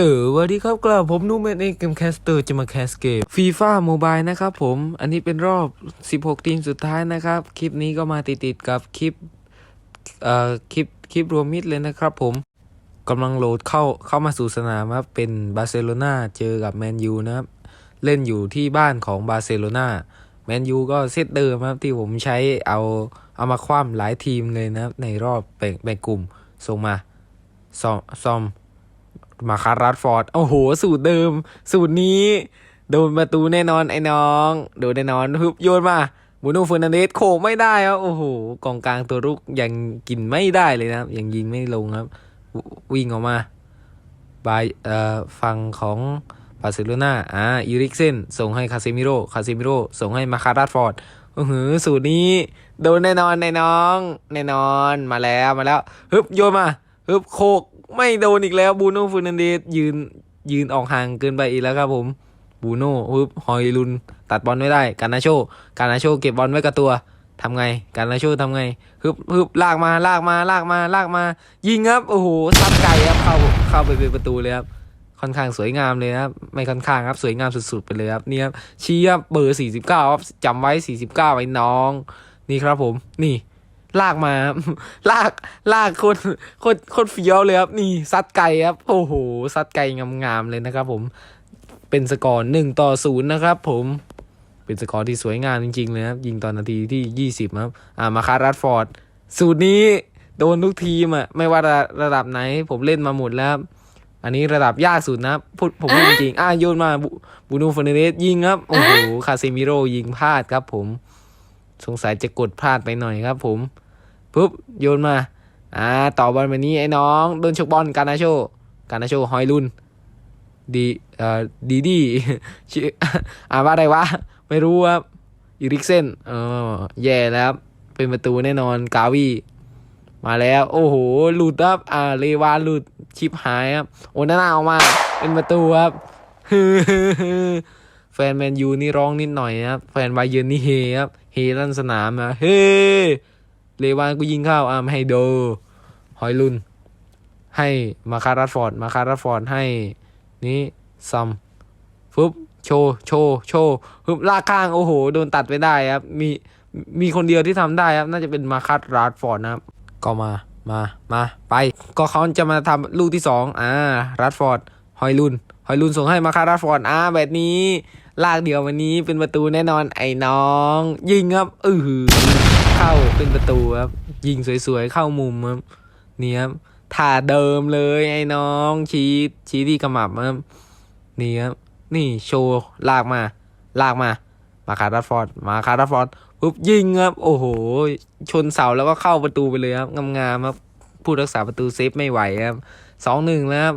สวัสดีครับกลับผมนุ่มเองเกมแคสเตอร์จะมาแคสเกมฟีฟ่าโมบายนะครับผมอันนี้เป็นรอบ 16 ทีมสุดท้ายนะครับ คลิปนี้ก็มาติดๆกับคลิปเอ่อคลิปคลิปรวมมิดเลยนะครับผมกำลังโหลดเข้าเข้ามาสู่สนามครับเป็นบาร์เซโลนาเจอกับแมนยูนะครับเล่นอยู่ที่บ้านของบาร์เซโลนาแมนยูก็เซตเดิมครับที่ผมใช้เอาเอามาคว่ำหลายทีมเลยนะครับในรอบแบ่งแบ่งกลุ่มส่งมาซอมซอม มาคารัสฟอร์ดโอ้โห สูตรเดิม สูตรนี้ โดนประตูแน่นอนไอ้น้องโดนแน่นอนฮึบโยนมาบูโน่เฟอร์นันเดสโขไม่ได้ครับโอ้โหกองกลางตัวรุกยังกินไม่ได้เลยนะครับ ยังยิงไม่ลงครับววิ่งออกมาบายเอ่อฝั่งของบาร์เซโลนาอ่าอีริกเซนส่งให้คาเซมิโรคาเซมิโรส่งให้มาคารัสฟอร์ดโอ้โหสูตรนี้ โดนแน่นอนไอ้น้องแน่นอนมาแล้วมาแล้วฮึบโยนมา ฮึบโคกไม่โดนอีกแล้วบูโน่ฟูนันเดสยืนยืนออกห่างเกินไปอีกแล้วครับผมบูโน่ฮึบฮอยลุนตัดบอลไม่ได้การนาโชการนาโชเก็บบอลไว้กับตัวทำไงการนาโชทำไงฮึบฮึบลากมาลากมาลากมาลากมา ยิงครับโอ้โหซัดไก่ครับเข้าเข้าไปเป็นประตูเลยครับค่อนข้างสวยงามเลยครับไม่ค่อนข้างครับสวยงามสุด ๆ ไปเลยครับนี่ครับชี้ครับเบอร์สี่สิบเก้าครับจำไว้สี่สิบเก้าไว้น้อง นี่ครับผมนี่ ลากมาครับลากลากโคนโคนโคนเฟี้ยวเลยครับ นี่ซัดไก่ครับ โอ้โหซัดไก่งามๆเลยนะครับ ผมเป็นสกอร์หนึ่งต่อศูนย์นะครับ ผมเป็นสกอร์ที่สวยงามจริงๆเลยครับ ยิงตอนนาทีที่ยี่สิบครับ อ่ามาคารัสฟอร์ด สูตรนี้โดนทุกทีมอะ ไม่ว่าระระดับไหน ผมเล่นมาหมดแล้ว อันนี้ระดับยากสุดนะพูดผมพูดจริงๆอ่าโยนมาบูบูโน่เฟอร์นันเดสยิงครับ โอ้โห คาเซมิโรยิงพลาดครับผม สงสัยจะกดพลาดไปหน่อยครับผมปุ๊บโยนมา อ่า ต่อบอลแบบนี้ไอ้น้องโดนฉกบอลการนาโชการนาโชฮอยลุนดีเอ่อดีดีชื่ออ่าว่าอะไรวะ ไม่รู้ครับอีริกเซนเออแย่แล้วครับเป็นประตูแน่นอนกาวีมาแล้ว โอ้โหหลุดครับ อ่าเลวานหลุดชิปหายครับ โอนาน่าออกมา เป็นประตูครับแฟนแมนยูนี่ร้องนิดหน่อยนะครับ แฟนบาเยิร์นนี่เฮครับ เฮลั่นสนามนะเฮ้เลวานกูยิงเข้าอ่ามให้โดฮอยลุน ให้มาคารัสฟอร์ด มาคารัสฟอร์ดให้ นี่ซัมฟึบโชว์โชว์โชว์ฟึบลากข้างโอ้โห โดนตัดไปได้ครับ มีมีคนเดียวที่ทำได้ครับ น่าจะเป็นมาคารัสฟอร์ดนะครับ ก็มามามาไป ก็เขาจะมาทำลูกที่สองอ่ารัดฟอร์ดฮอยลุนฮอยลุนส่งให้มาคารัสฟอร์ดอ่าแบบนี้ ลากเดียววันนี้เป็นประตูแน่นอนไอ้น้อง ยิงครับอือหือเข้าเป็นประตูครับ ยิงสวยๆเข้ามุมครับนี่ครับท่าเดิมเลยไอ้น้องชี้ชี้ที่กระหมับครับนี่ครับนี่โชว์ลากมา ลากมา มาคาร์ดฟอร์ดมาคาร์ดฟอร์ดปุ๊บยิงครับ โอ้โห ชนเสาแล้วก็เข้าประตูไปเลยครับงามๆครับผู้รักษาประตูเซฟไม่ไหวครับสองหนึ่งแล้วครับ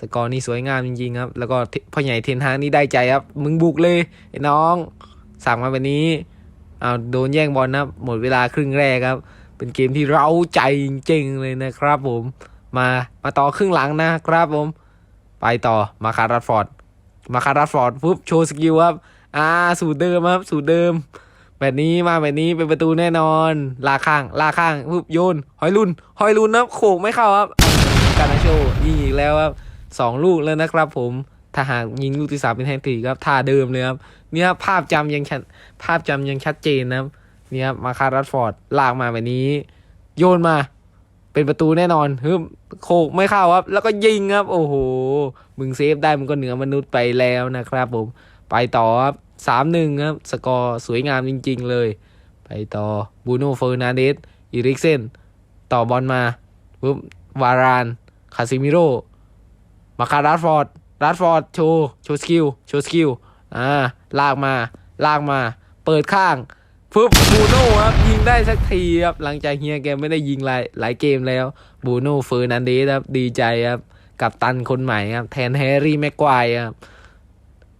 สกอร์นี่สวยงามจริงๆครับ แล้วก็พ่อใหญ่เทนฮางนี่ได้ใจครับ มึงบุกเลยไอ้น้อง สั่งมาแบบนี้เอาโดนแย่งบอลนะหมดเวลาครึ่งแรกครับ เป็นเกมที่เร้าใจจริงๆเลยนะครับผม มามาต่อครึ่งหลังนะครับผม ไปต่อมาคารัสฟอร์ด มาคารัสฟอร์ดปุ๊บโชว์สกิลครับอ่าสูตรเดิมครับ สูตรเดิม แบบนี้มาแบบนี้เป็นประตูแน่นอน ลากข้าง ลากข้างปุ๊บโยนหอยลุนหอยลุนนะโขกไม่เข้าครับการนาโชยิงอีกแล้วครับ สองลูกแล้วนะครับผมถ้าหากยิงลูกที่สามเป็นแฮนด์ทริกครับท่าเดิมเลยครับเนี่ยภาพจำยังชัดภาพจำยังชัดเจนนะครับเนี่ยครับมาคารัสฟอร์ดลากมาแบบนี้ โยนมา เป็นประตูแน่นอนฮึบโขกไม่เข้าครับ แล้วก็ยิงครับ โอ้โห มึงเซฟได้มึงก็เหนือมนุษย์ไปแล้วนะครับผม ไปต่อครับสามหนึ่งครับ สกอร์สวยงามจริง ๆ เลย ไปต่อบูโน่เฟอร์นันเดสอีริกเซนต่อบอลมาปุ๊บวาราน คาซิมิโร่ มาคารัสฟอร์ดรัสฟอร์ดโชว์โชว์สกิลโชว์สกิลอ่าลากมาลากมา เปิดข้างฟึบบูโน่ครับยิงได้สักทีครับหลังจากเฮียแกไม่ได้ยิงหลายหลายเกมแล้วบูโน่เฟอร์นันเดสครับดีใจครับกับตันคนใหม่ครับแทนแฮร์รี่แม็กควายครับ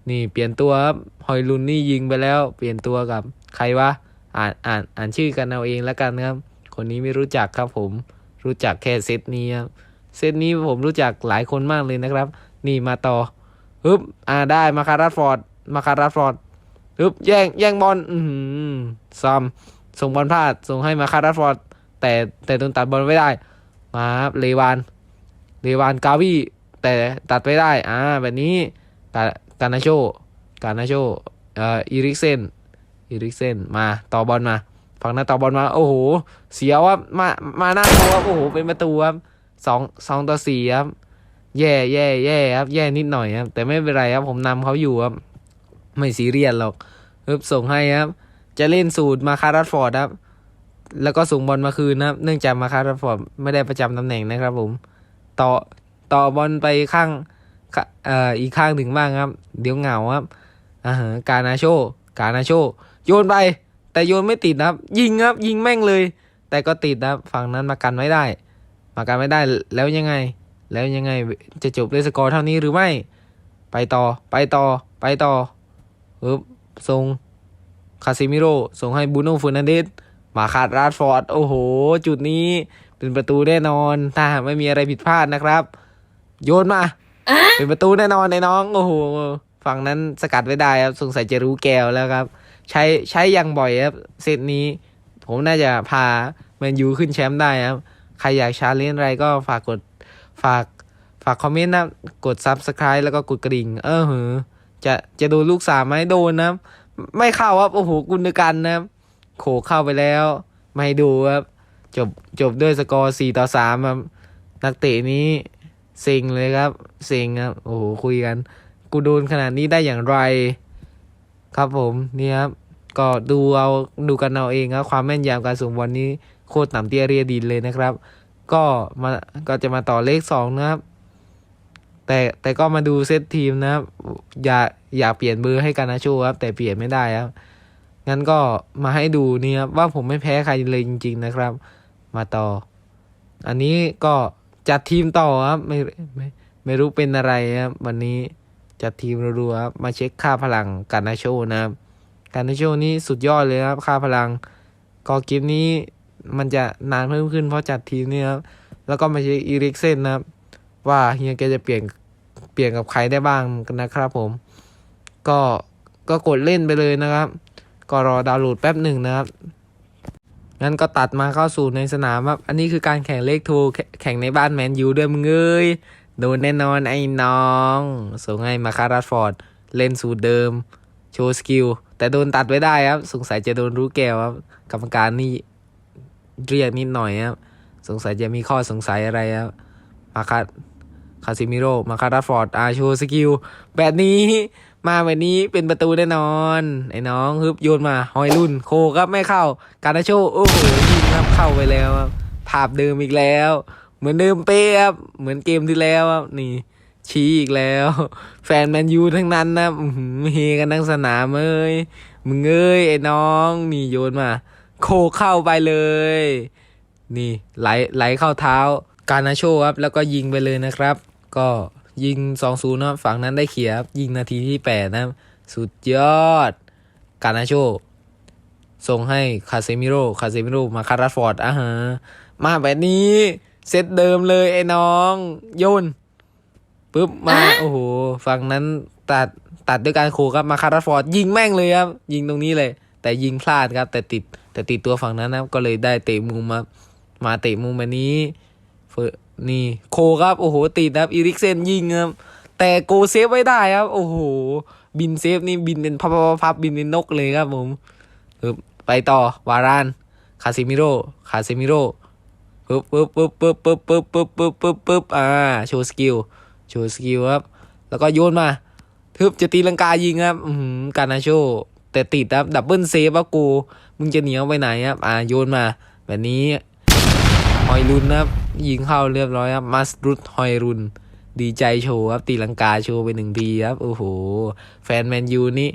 นี่เปลี่ยนตัวครับฮอยลุนนี่ยิงไปแล้ว เปลี่ยนตัวกับใครวะอ่านอ่านอ่านชื่อกันเอาเองแล้วกันครับ คนนี้ไม่รู้จักครับผมรู้จักแค่เซตนี้ครับ เซตนี้ผมรู้จักหลายคนมากเลยนะครับ นี่มาต่อฮึบอ่าได้มาคารัสฟอร์ดมาคารัสฟอร์ดฮึบแย่งแย่งบอลอืมซัมส่งบอลพลาดส่งให้มาคารัสฟอร์ดแต่แต่โดนตัดบอลไม่ได้ มาครับเลวานเลวานกาวีแต่ตัดไปได้ อ่า แบบนี้กาการนาโชการนาโชเอ่ออีริกเซนอีริกเซนมาต่อบอลมา ฝั่งนั้นต่อบอลมา โอ้โห เสียว่ามามาหน้าตัวโอ้โห เป็นประตูครับ สองสองต่อสี่ครับ แย่แย่แย่ครับ แย่นิดหน่อยครับ แต่ไม่เป็นไรครับ ผมนำเขาอยู่ครับ ไม่ซีเรียสหรอกฮึบส่งให้ครับ จะเล่นสูตรมาคารัสฟอร์ดครับ แล้วก็ส่งบอลมาคืนนะครับ เนื่องจากมาคารัสฟอร์ดไม่ได้ประจำตำแหน่งนะครับ ผม ต่อต่อบอลไปข้างเอ่ออีกข้างหนึ่งบ้างครับ เดี๋ยวเหงาครับอ่าฮะกานาโช กานาโช โยนไป แต่โยนไม่ติดนะครับ ยิงครับ ยิงแม่งเลย แต่ก็ติดนะครับฝั่งนั้นมากันไม่ได้ มากันไม่ได้แล้วยังไง แล้วยังไงจะจบด้วยสกอร์เท่านี้หรือไม่ ไปต่อไปต่อไปต่อปึ๊บส่งคาซิมิโร่ส่งให้บูโน่เฟอร์นันเดสมาคาดราดฟอร์ด โอ้โห จุดนี้เป็นประตูแน่นอน ถ้าหากไม่มีอะไรผิดพลาดนะครับ โยนมา เป็นประตูแน่นอนไอ้น้อง โอ้โห ฝั่งนั้นสกัดไว้ได้ครับ สงสัยจะรู้แก้วแล้วครับ ใช้ใช้อย่างบ่อยครับ เซตนี้ ผมน่าจะพาแมนยูขึ้นแชมป์ได้ครับ ใครอยากชาเลนจ์อะไรก็ฝากกดฝากฝากคอมเมนต์นะ กด subscribe แล้วก็กดกระดิ่ง เออเหอจะจะโดนลูกสามไหมโดนนะ ไม่เข้าครับ โอ้โหกุนกันนะโขเข้าไปแล้ว ไม่ดูครับ จบจบด้วยสกอร์สี่ต่อสามครับ นักเตะนี้เซ็งเลยครับเซ็งครับ โอ้โห คุยกัน กูโดนขนาดนี้ได้อย่างไร ครับผม นี่ครับ ก็ดูเอาดูกันเอาเองครับ ความแม่นยำการส่งบอลนี้ โคตรต่ำเตี้ยเรียดินเลยนะครับ ก็มาก็จะมาต่อเลขสองนะครับ แต่แต่ก็มาดูเซตทีมนะครับ อยากอยากเปลี่ยนเบอร์ให้การนาโชครับ แต่เปลี่ยนไม่ได้ครับงั้นก็มาให้ดูนี่ครับว่าผมไม่แพ้ใครเลยจริง ๆ นะครับ มาต่อ อันนี้ก็จัดทีมต่อครับไม่ไม่ไม่รู้เป็นอะไรครับวันนี้จัดทีมรัวๆครับมาเช็คค่าพลังการนาโชนะครับการนาโชนี่สุดยอดเลยครับ ค่าพลังก็เกมนี้ มันจะนานเพิ่มขึ้นเพราะจัดทีมนี่ครับแล้วก็มาเช็คอีริกเซนนะครับ ว่าเฮียแกจะเปลี่ยนเปลี่ยนกับใครได้บ้างกันนะครับผม ก็ก็กดเล่นไปเลยนะครับ ก็รอดาวน์โหลดแป๊บหนึ่งนะครับงั้นก็ตัดมาเข้าสู่ในสนามครับอันนี้คือการแข่งเลขทูแขแข่งในบ้านแมนยูด้วยมึงเอ้ยโดนแน่นอนไอ้น้อง ส่งให้มาคาราฟอร์ด เล่นสูตรเดิม โชว์สกิล แต่โดนตัดไว้ได้ครับ สงสัยจะโดนรู้แก้วครับ กรรมการนี่ เรียกนิดหน่อยครับสงสัยจะมีข้อสงสัยอะไรครับมาคาคาซิมิโร่มาคาราฟอร์ดอาโชว์สกิลแบบนี้มาแบบนี้เป็นประตูแน่นอน ไอ้น้องฮึบโยนมาหอยรุ่นโคครับไม่เข้า การนาโชโอ้โหยิงครับเข้าไปแล้วครับภาพเดิมอีกแล้ว เหมือนเดิมเป๊ะครับเหมือนเกมที่แล้วครับนี่ ชี้อีกแล้ว แฟนแมนยูทั้งนั้นนะเฮกันทั้งสนามเอ้ยมึงเอ้ยไอ้น้องนี่โยนมา โคเข้าไปเลย นี่ไหลไหลเข้าเท้า การนาโชครับ แล้วก็ยิงไปเลยนะครับ ก็ยิง2อศูนย์นะครับฝั่งนั้นได้เขียครับยิงนาทีที่แปดนะครับสุดยอด การนาโชส่งให้คาเซมิโร่คาเซมิโร่มาคาราฟอร์ดอะฮะมาแบบนี้เซตเดิมเลยไอ้น้องโยนปุ๊บมาโอ้โหฝั่งนั้นตัดตัดด้วยการโคครับมาคาราฟอร์ดยิงแม่งเลยครับ ยิงตรงนี้เลย แต่ยิงพลาดครับ แต่ติดแต่ติดตัวฝั่งนั้นนะก็เลยได้เตะมุมมา มาเตะมุมแบบนี้นี่โคครับโอ้โหติดครับอีริกเซนยิงครับแต่โกเซฟไว้ได้ครับ โอ้โห บินเซฟนี่บินเป็นพับๆพับบินเป็นนกเลยครับผมไปต่อวารานคาซิมิโร่คาซิมิโร่ปึ๊บปึ๊บปึ๊บปึ๊บปึ๊บปึ๊บปึ๊บปึ๊บปึ๊บปึ๊บอ่าโชว์สกิลโชว์สกิลครับ แล้วก็โยนมาทึบจะตีลังกายิงครับ อืมการนาโช แต่ติดครับดับเบิลเซฟว่ากู มึงจะหนีเอาไปไหนครับ อ่าโยนมา แบบนี้ฮอยรุนนะครับ ยิงเข้าเรียบร้อยครับมัสรุดฮอยรุน ดีใจโชว์ครับ ตีลังกาโชว์ไปหนึ่งทีครับ โอ้โห แฟนแมนยูนี่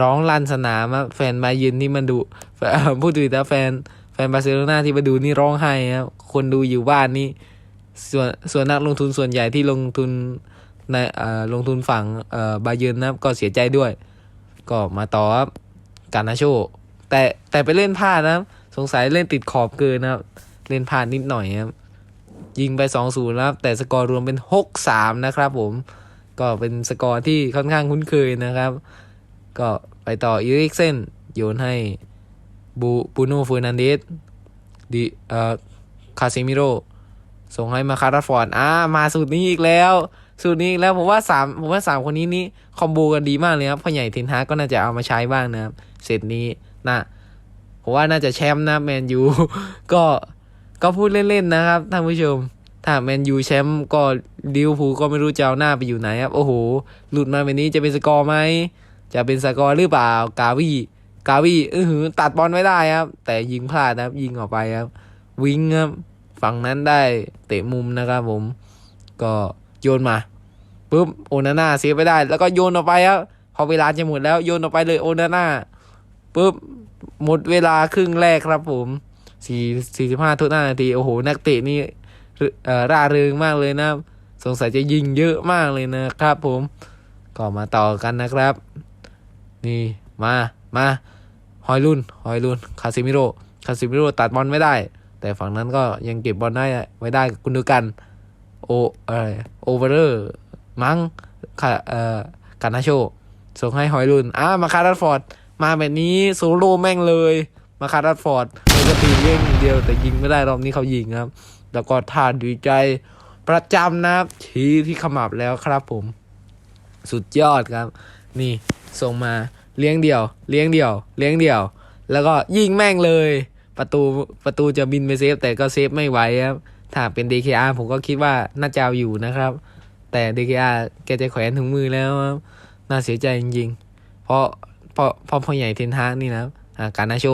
ร้องลั่นสนามครับแฟนมายืนที่มันดูพูดถึงแต่แฟนแฟนบาร์เซโลนาที่มาดูนี่ร้องไห้ครับคนดูอยู่บ้านนี่ส่วนส่วนนักลงทุนส่วนใหญ่ที่ลงทุนในอ่อลงทุนฝั่งอ่อบาเยินนะครับก็เสียใจด้วย ก็มาต่อครับการนาโชแต่แต่ไปเล่นพลาดนะสงสัยเล่นติดขอบเกินนะครับเล่นพลาดนิดหน่อยครับยิงไป2อศูนย์ครับ แต่สกอร์รวมเป็น6-3นะครับผมก็เป็นสกอร์ที่ค่อนข้างคุ้นเคยนะครับ ก็ไปต่ออีริกเซนโยนให้บูบูโน่ฟอร์นันเดสดิเอ่อคาซิมิโร่ส่งให้มาคาร์ฟอร์ดอ่ามาสูตรนี้อีกแล้ว สูตรนี้แล้วผมว่าสามผมว่าสามคนนี้นี่คอมโบกันดีมากเลยครับพ่อใหญ่เทนฮาก็น่าจะเอามาใช้บ้างนะครับเสร็จนี้นะผมว่าน่าจะแชมป์นะแมนยูก็ก็พูดเล่นๆนะครับท่านผู้ชม ถ้าแมนยูแชมป์ก็ลิวพูก็ไม่รู้จะเอาหน้าไปอยู่ไหนครับ โอ้โห หลุดมาแบบนี้จะเป็นสกอร์ไหม จะเป็นสกอร์หรือเปล่า กาวีกาวีเออหือตัดบอลไม่ได้ครับ แต่ยิงพลาดนะครับ ยิงออกไปครับ วิงครับ ฝั่งนั้นได้เตะมุมนะครับผม ก็ โยนมาปุ๊บโอนาน่าเซฟไปได้ แล้วก็โยนออกไปครับพอเวลาจะหมดแล้วโยนออกไปเลยโอนาน่าปุ๊บหมดเวลาครึ่งแรกครับผมสี่สี่สิบห้าทุกหน้านาทีโอ้โหนักเตะนี่เอ่อร่าเริงมากเลยนะ สงสัยจะยิงเยอะมากเลยนะครับ ผมก็มาต่อกันนะครับ นี่มามาฮอยลุนฮอยลุนคาซิมิโรคาซิมิโรตัดบอลไม่ได้ แต่ฝั่งนั้นก็ยังเก็บบอลได้ไว้ได้กุนดูกัน โออะไรโอเวอร์มั้งคาเอ่อกานาโชส่งให้ฮอยลุนอ่ามาคาร์ดฟอร์ด มาแบบนี้โซโล่แม่งเลย มาคาร์ดฟอร์ดปกติเล่นอย่งเดียวแต่ยิงไม่ได้รอบนี้เขายิงครับ แล้วก็ท่าดีใจประจำนะครับชี้ที่ขมับแล้วครับผม สุดยอดครับ นี่ส่งมาเลี้ยงเดี่ยว เลี้ยงเดี่ยว เลี้ยงเดี่ยว แล้วก็ยิงแม่งเลย ประตูประตูจะบินไปเซฟแต่ก็เซฟไม่ไหวครับ ถ้าเป็น DKR ผมก็คิดว่าน่าจะเอาอยู่นะครับ แต่ DKR แกจะแขวนถึงมือแล้วน่าเสียใจจริงๆ เพราะเพราะเพราะพ่อใหญ่เทนฮากนี่นะครับการนาโช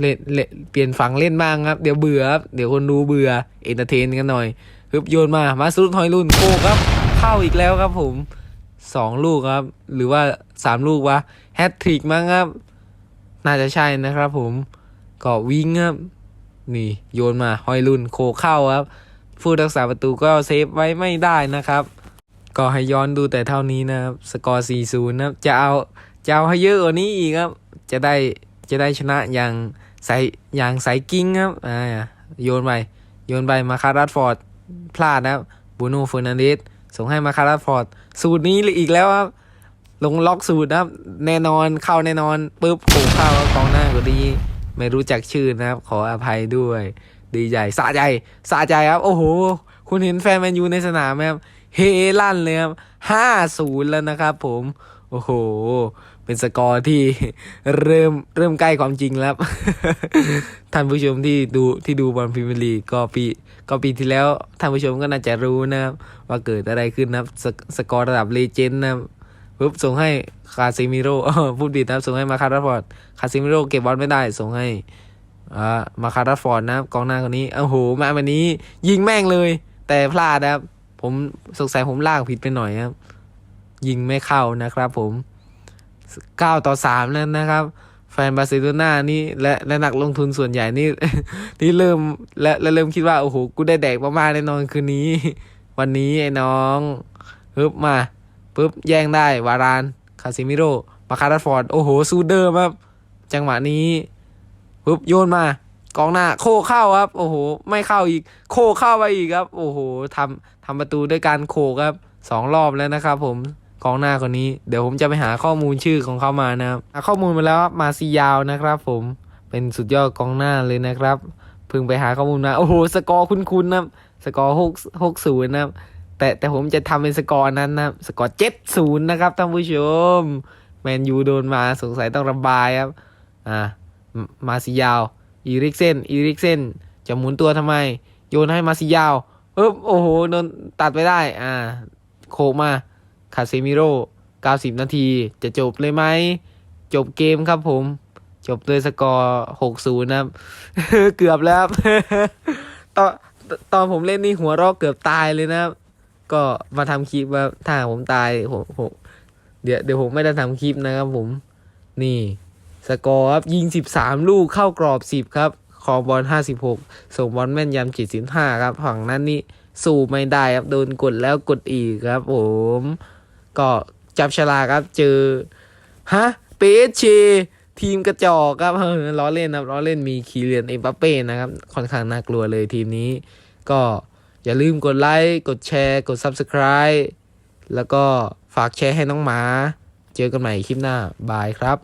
เล่นเล่นเปลี่ยนฝั่งเล่นบ้างครับ เดี๋ยวเบื่อครับ เดี๋ยวคนดูเบื่อเอนเตอร์เทนกันหน่อยฮึบโยนมา มาสุดทอยรุ่นโคครับ เข้าอีกแล้วครับผมสองลูกครับ หรือว่าสามลูกวะแฮตทริกมั้งครับ น่าจะใช่นะครับผมก็วิ่งครับ นี่โยนมาหอยลุนโคเข้าครับ ผู้รักษาประตูก็เซฟไว้ไม่ได้นะครับ ก็ให้ย้อนดูแต่เท่านี้นะครับ สกอร์ 4-0 นะครับจะเอาจะเอาให้เยอะกว่านี้อีกครับ จะได้จะได้ชนะอย่างใสอย่างใสกิ้งครับอ่าโยนไปโยนไปมาคารัสฟอร์ดพลาดนะครับบูโน่เฟอร์นันเดสส่งให้มาคารัสฟอร์ดสูตรนี้อีกแล้วครับลงล็อกสูตรนะครับ แน่นอนเข้าแน่นอนปุ๊บโผล่เข้ากองหน้าก็ดี ไม่รู้จักชื่อนะครับ ขออภัยด้วย ดีใจสะใจสะใจครับ โอ้โห คุณเห็นแฟนแมนยูในสนามไหมครับ เฮลั่นเลยครับห้าศูนย์แล้วนะครับผม โอ้โห เป็นสกอร์ที่เริ่มเริ่มใกล้ความจริงแล้ว ท่านผู้ชมที่ดูที่ดูบอลพรีเมียร์ลีกก็ปีก็ปีที่แล้วท่านผู้ชมก็น่าจะรู้นะครับ ว่าเกิดอะไรขึ้นนะครับ สกสกอร์ระดับเลเจนด์นะครับ ปุ๊บส่งให้คาซิมิโร่พูดผิดนะครับ ส่งให้มาคาร์ฟอร์ดคาซิมิโร่เก็บบอลไม่ได้ ส่งให้อ่ามาคาร์ฟอร์ดนะครับกองหน้าคนนี้โอ้โหมาวันนี้ ยิงแม่งเลย แต่พลาดนะครับ ผมสงสัยผมลากผิดไปหน่อยครับ ยิงไม่เข้านะครับ ผม9ต่อ3แล้วนะครับแฟนบาร์เซโลนานี่และและนักลงทุนส่วนใหญ่นี่ที่เริ่มและและเริ่มคิดว่า โอ้โห กูได้แดกมากๆแน่นอนคืนนี้ วันนี้ไอ้น้องปึ๊บมา ปึ๊บแย่งได้วารานคาซิมิโร่มาคาร์ฟอร์ดโอ้โหซูเดอร์ครับ จังหวะนี้ปึ๊บโยนมากองหน้าโคเข้าครับ โอ้โห ไม่เข้าอีก โคเข้าไปอีกครับ โอ้โหทำทำประตูด้วยการโคครับสองรอบแล้วนะครับผมกองหน้าคนนี้ เดี๋ยวผมจะไปหาข้อมูลชื่อของเขามานะครับหาข้อมูลมาแล้วมาซียาวนะครับ ผมเป็นสุดยอดกองหน้าเลยนะครับเพิ่งไปหาข้อมูลมาโอ้โหสกอร์คุ้นๆนะสกอร์หกหกศูนย์นะครับ แต่แต่ผมจะทำเป็นสกอร์นั้นนะสกอร์เจ็ดศูนย์นะครับท่านผู้ชม แมนยูโดนมาสงสัยต้องระบายครับ อ่า มาซิยาว อีริกเซน อีริกเซน จะหมุนตัวทำไม โยนให้มาซิยาวเอ๊บโอ้โหโดนตัดไปได้ อ่า โคมาคาเซมิโร่90 นาที จะจบเลยไหม จบเกมครับผม จบด้วยสกอร์ 6-0 นะครับ เกือบแล้วตอนตอนผมเล่นนี่หัวรอกเกือบตายเลยนะครับ ก็มาทำคลิปว่าถ้าผมตายผมผมเดี๋ยวเดี๋ยวผมไม่ได้ทำคลิปนะครับผม นี่ สกอร์ครับยิง13ลูกเข้ากรอบ10ครับคองบอล56ส่งบอลแม่นยำ75ครับฝั่งนั้นนี่สู้ไม่ได้ครับโดนกดแล้วกดอีกครับ ผม ก็จับฉลากครับ เจอฮะเปเชทีมกระจอกครับเออล้อเล่นครับล้อเล่นมีคีเรียนเอ็มบัปเป้นะครับ ค่อนข้างน่ากลัวเลยทีมนี้ ก็ อย่าลืมกดไลค์กดแชร์ กด Subscribe แล้วก็ฝากแชร์ให้น้องหมา เจอกันใหม่คลิปหน้า บายครับ